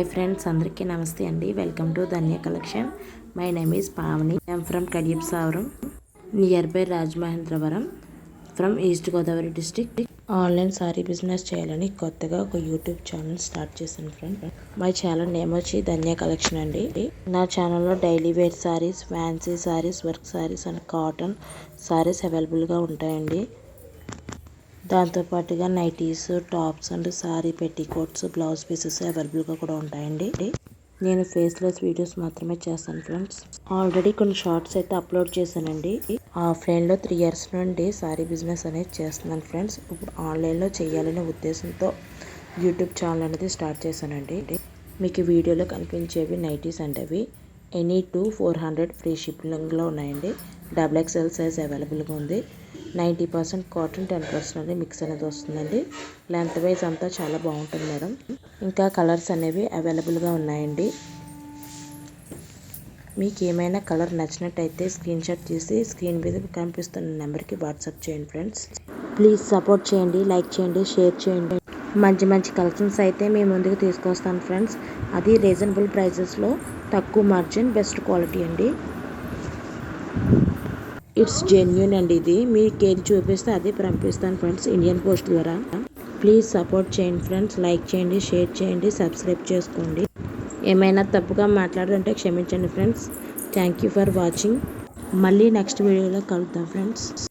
Hi friends అందరికీ నమస్తే అండి. Welcome to Dhanya collection. My name is Pavani. I'm from Kadiyap Savaram near by Rajamahendravaram from East Godavari district online sari business చేయాలని కొత్తగా ఒక YouTube channel start చేశాను friend my channel name వచ్చి Dhanya collection అండి. నా ఛానల్లో daily wear saris fancy saris work saris and cotton saris అవైలబుల్గా ఉంటాయండి. దాంతోపాటుగా nighties tops and sari petticoats blouse pieces అవైలబుల్గా కూడా ఉంటాయండి. నేను ఫేస్లెస్ వీడియోస్ మాత్రమే చేస్తాను ఫ్రెండ్స్. ఆల్రెడీ కొన్ని షార్ట్స్ అయితే అప్లోడ్ చేశానండి. ఆఫ్లైన్లో త్రీ ఇయర్స్ నుండి సారీ బిజినెస్ అనేది చేస్తున్నాను ఫ్రెండ్స్. ఇప్పుడు ఆన్లైన్లో చేయాలనే ఉద్దేశంతో యూట్యూబ్ ఛానల్ అనేది స్టార్ట్ చేశానండి. మీకు వీడియోలో కనిపించేవి నైటీస్ అంటే అవి any two four hundred free షిప్పింగ్లో ఉన్నాయండి. డబుల్ ఎక్స్ఎల్ సైజ్ అవైలబుల్గా ఉంది. Ninety percent cotton ten percent అనేది మిక్స్ అనేది వస్తుందండి. లెంత్ వైజ్ అంతా చాలా బాగుంటుంది మేడం. ఇంకా కలర్స్ అనేవి అవైలబుల్గా ఉన్నాయండి. మీకు ఏమైనా కలర్ నచ్చినట్టయితే స్క్రీన్ షాట్ తీసి స్క్రీన్ మీద కనిపిస్తున్న నెంబర్కి వాట్సాప్ చేయండి ఫ్రెండ్స్ ప్లీజ్ సపోర్ట్ చేయండి లైక్ చేయండి షేర్ చేయండి. మంచి మంచి కలెక్షన్స్ అయితే మేము ముందుకు తీసుకొస్తాను ఫ్రెండ్స్ అది రీజనబుల్ ప్రైజెస్లో తక్కువ మార్జిన్ బెస్ట్ క్వాలిటీ అండి. ఇట్స్ జెన్యున్ అండి ఇది. మీకు ఏది చూపిస్తే అదే పంపిస్తాను ఫ్రెండ్స్ ఇండియన్ పోస్ట్ ద్వారా. ప్లీజ్ సపోర్ట్ చేయండి ఫ్రెండ్స్ లైక్ చేయండి షేర్ చేయండి సబ్స్క్రైబ్ చేసుకోండి. ఏమైనా తప్పుగా మాట్లాడుతుంటే క్షమించండి friends thank you for watching మళ్ళీ నెక్స్ట్ వీడియోలో కలుద్దాం ఫ్రెండ్స్